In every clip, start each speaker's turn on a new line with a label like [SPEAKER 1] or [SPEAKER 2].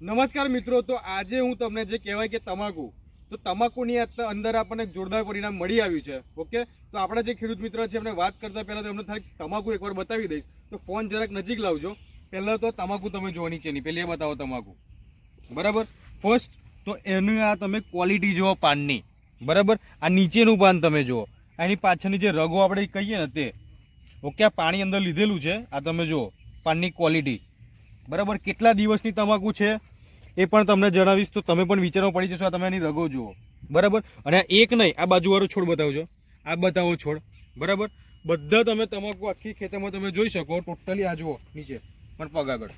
[SPEAKER 1] નમસ્કાર મિત્રો, તો આજે હું તમને જે કહેવાય કે તમાકુ, તો તમાકુની અંદર આપણને જોરદાર પરિણામ મળી આવ્યું છે, ઓકે? તો આપણા જે ખેડૂત મિત્ર છે, એમને વાત કરતા પહેલાં તો એમને થાય તમાકુ એકવાર બતાવી દઈશ. તો ફોન જરાક નજીક લાવજો. પહેલાં તો તમાકુ તમે જો નીચેની, પહેલી એ બતાવો તમાકુ. બરાબર? ફર્સ્ટ તો એનું આ તમે ક્વોલિટી જુઓ પાનની. બરાબર? આ નીચેનું પાન તમે જુઓ. એની પાછળની જે રગો આપણે કહીએ ને તે, ઓકે, આ પાણી અંદર લીધેલું છે. આ તમે જુઓ, પાનની ક્વોલિટી બરાબર? કેટલા દિવસની તમાકુ છે એ પણ તમને જણાવીશ. તો તમે પણ વિચારવા પડી જશો, આ તમે એની રગો જુઓ. બરાબર? અને આ એક નહીં, આ બાજુવાળો છોડ બતાવજો. આ બતાવો છોડ. બરાબર? બધા તમે તમાકુ આખી ખેતરમાં તમે જોઈ શકો, ટોટલી આ જુઓ, નીચે, પણ પગ આગળ.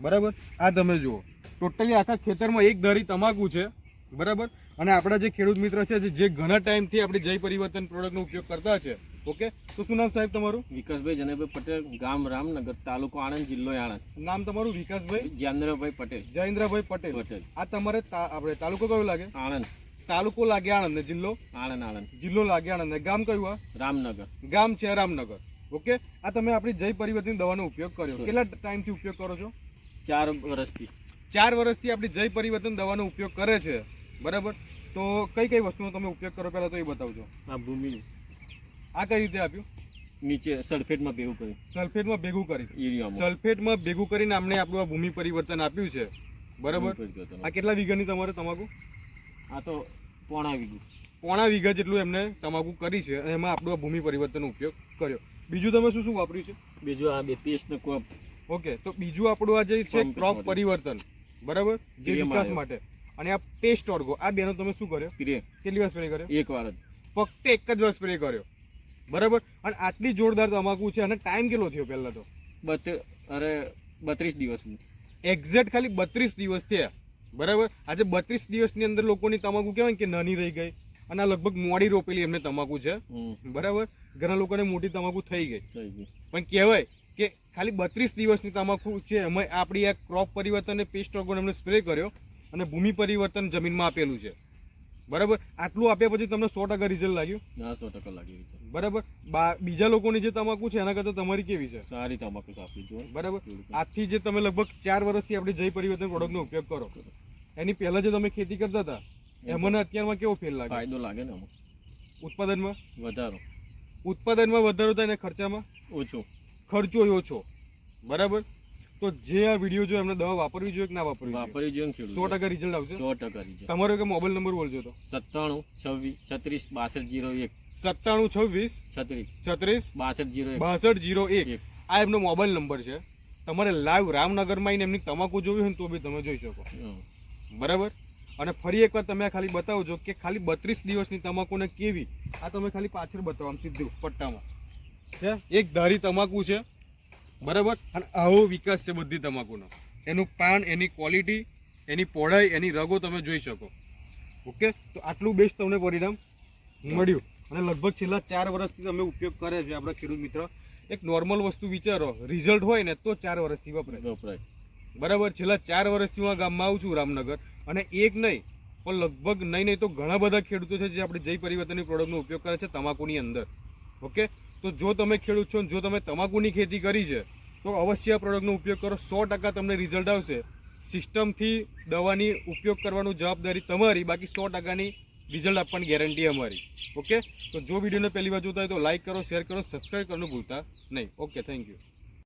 [SPEAKER 1] બરાબર? આ તમે જુઓ. ટોટલી આખા ખેતરમાં એક ધરી તમાકુ છે. બરાબર? અને આપણા જે ખેડૂત મિત્ર છે, જે- ઘણા ટાઈમથી આપણે જય પરિવર્તન પ્રોડક્ટનો ઉપયોગ કરતા છે ઓકે? તો શું નામ સાહેબ તમારું?
[SPEAKER 2] વિકાસભાઈ જનકભાઈ પટેલ ગામ રામનગર તાલુકો આણંદ જિલ્લો આણંદ.
[SPEAKER 1] નામ તમારું વિકાસભાઈ?
[SPEAKER 2] જયેન્દ્રભાઈ પટેલ.
[SPEAKER 1] જયેન્દ્રભાઈ પટેલ.
[SPEAKER 2] પટેલ.
[SPEAKER 1] આ તમારે આપણે તાલુકો કયો લાગે?
[SPEAKER 2] આણંદ.
[SPEAKER 1] તાલુકો લાગે આણંદ ને જિલ્લો?
[SPEAKER 2] આણંદ આણંદ.
[SPEAKER 1] જિલ્લો લાગે આણંદ ને ગામ કયું
[SPEAKER 2] રામનગર.
[SPEAKER 1] ગામ છે રામનગર. ઓકે? આ તમે આપણી જય પરિવર્તન દવાનો ઉપયોગ કર્યો. કેટલા ટાઈમથી ઉપયોગ કરો છો?
[SPEAKER 2] ચાર વર્ષથી.
[SPEAKER 1] ચાર વર્ષથી આપણી જય પરિવર્તન દવાનો ઉપયોગ કરે છે. બરાબર? તો કઈ કઈ વસ્તુનો તમે ઉપયોગ કરો? પહેલાં તો એ બતાવજો.
[SPEAKER 2] આ ભૂમિ
[SPEAKER 1] આ કઈ રીતે આપ્યું?
[SPEAKER 2] નીચે સલ્ફેટમાં ભેગું કર્યું.
[SPEAKER 1] સલ્ફેટમાં ભેગું કરી
[SPEAKER 2] યુરિયામાં
[SPEAKER 1] સલ્ફેટમાં ભેગું કરીને અમને આપણું આ ભૂમિ પરિવર્તન આપ્યું છે. બરાબર? આ કેટલા વીઘાની તમારે તમાકુ?
[SPEAKER 2] આ તો પોણા વીઘું.
[SPEAKER 1] પોણા વીઘા જેટલું એમને તમાકુ કરી છે અને એમાં આપણું આ ભૂમિ પરિવર્તનનો ઉપયોગ કર્યો. બીજું તમે શું શું વાપર્યું છે?
[SPEAKER 2] બીજું આ બે પેસ્ટનો કોપ.
[SPEAKER 1] ઓકે તો બીજું આપણું આ જે છે ક્રોપ પરિવર્તન. બરાબર? જે વિકાસ માટે. અને આ પેસ્ટ ઓર્ગો. આ બેનો તમે શું કર્યો? કેટલી વાર સ્પ્રે કર્યો?
[SPEAKER 2] એક વાર જ.
[SPEAKER 1] ફક્ત એક જ વાર સ્પ્રે કર્યો. બરાબર? અને આટલી જોરદાર તમાકુ છે અને ટાઈમ કેટલો થયો પહેલા તો?
[SPEAKER 2] બત અરે બત્રીસ દિવસ
[SPEAKER 1] એક્ઝેક્ટ ખાલી બત્રીસ દિવસ થયા. બરાબર? આજે બત્રીસ દિવસની અંદર લોકોની તમાકુ કહેવાય કે નાની રહી ગઈ. અને આ લગભગ મોડી રોપેલી એમને તમાકુ છે. બરાબર? ઘણા લોકોને મોટી તમાકુ થઈ ગઈ. પણ કહેવાય કે ખાલી બત્રીસ દિવસની તમાકુ છે. એમાં આપણી આ ક્રોપ પરિવર્તન પેસ્ટ ઓર્ગોન એમને સ્પ્રે કર્યો અને ભૂમિ પરિવર્તન જમીનમાં આપેલું છે. બરાબર? આટલું આપ્યા પછી તમને સો ટકા રિઝલ્ટ લાગ્યું?
[SPEAKER 2] હા સો ટકા લાગ્યું રિઝલ્ટ
[SPEAKER 1] બરાબર? બીજા લોકોની જે તમાકુ છે એના કરતાં તમારી કેવી છે?
[SPEAKER 2] સારી તમાકુ આપી જો
[SPEAKER 1] બરાબર? આજથી જે તમે લગભગ ચાર વર્ષથી આપણે જય પરિવર્તન પ્રોડક્ટનો ઉપયોગ કરો એની પહેલા જે તમે ખેતી કરતા હતા એમને અત્યારમાં કેવો ફેલ લાગે?
[SPEAKER 2] ફાયદો લાગે ને
[SPEAKER 1] ઉત્પાદનમાં?
[SPEAKER 2] વધારો.
[SPEAKER 1] ઉત્પાદનમાં વધારો થાય ને ખર્ચામાં?
[SPEAKER 2] ઓછો.
[SPEAKER 1] ખર્ચો ઓછો. બરાબર? તો જે આ વીડિયો જો એમને દવા વાપરવી જોઈએ કે ના વાપરવી વાપરવી
[SPEAKER 2] વાપરી જોઈએ
[SPEAKER 1] સો ટકા રિઝલ્ટ આવશે?
[SPEAKER 2] સો ટકા રિઝલ્ટ
[SPEAKER 1] તમારો કે મોબાઈલ નંબર બોલજો તો.
[SPEAKER 2] સત્તાણું છવ્વીસ છત્રીસ બાસઠ જીરો એક.
[SPEAKER 1] સત્તાણું છવ્વીસ
[SPEAKER 2] છત્રીસ.
[SPEAKER 1] છત્રીસ
[SPEAKER 2] બાસઠ જીરો
[SPEAKER 1] બાસઠ જીરો એક. આ એમનો મોબાઈલ નંબર છે. તમારે લાઈવ રામનગરમાં આવીને એમની તમાકુ જોવી હોય ને તો બી તમે જોઈ શકો. બરાબર? અને ફરી એકવાર તમે ખાલી બતાવજો કે ખાલી બત્રીસ દિવસની તમાકુને કેવી? આ તમે ખાલી પાછળ બતાવો આમ સીધું પટ્ટામાં. છે? એક ધારી તમાકુ છે. બરાબર? અને આવો વિકાસ છે બધી તમાકુનો. એનું પાન એની ક્વોલિટી એની પહોળાઈ એની રગો તમે જોઈ શકો. ઓકે? તો આટલું બેસ્ટ તમને પરિણામ મળ્યું. અને લગભગ છેલ્લા ચાર વર્ષથી તમે ઉપયોગ કરે છે આપણા ખેડૂત મિત્ર. એક નોર્મલ વસ્તુ વિચારો. રિઝલ્ટ હોય ને તો ચાર વર્ષથી વપરાય.
[SPEAKER 2] વપરાય.
[SPEAKER 1] બરાબર? છેલ્લા ચાર વર્ષથી હું આ ગામમાં આવું છું રામનગર. અને એક નહીં પણ લગભગ નહીં નહીં તો ઘણા બધા ખેડૂતો છે જે આપણે જય પરિવર્તનની પ્રોડક્ટનો ઉપયોગ કરે છે તમાકુની અંદર. ઓકે? તો જો તમે ખેડૂત છો જો તમે તમાકુની ખેતી કરી છે, તો અવશ્ય પ્રોડક્ટનો ઉપયોગ કરો. સો ટકા તમને રિઝલ્ટ આવશે. સિસ્ટમથી દવાની ઉપયોગ કરવાનું જવાબદારી તમારી, બાકી સો ટકાની રિઝલ્ટ આપવાની ગેરંટી અમારી. ઓકે તો જો વિડીયોને પહેલી વાર જોતા હોય તો લાઈક કરો શેર કરો સબસ્ક્રાઈબ કરવાનું ભૂલતા નહીં. Okay thank you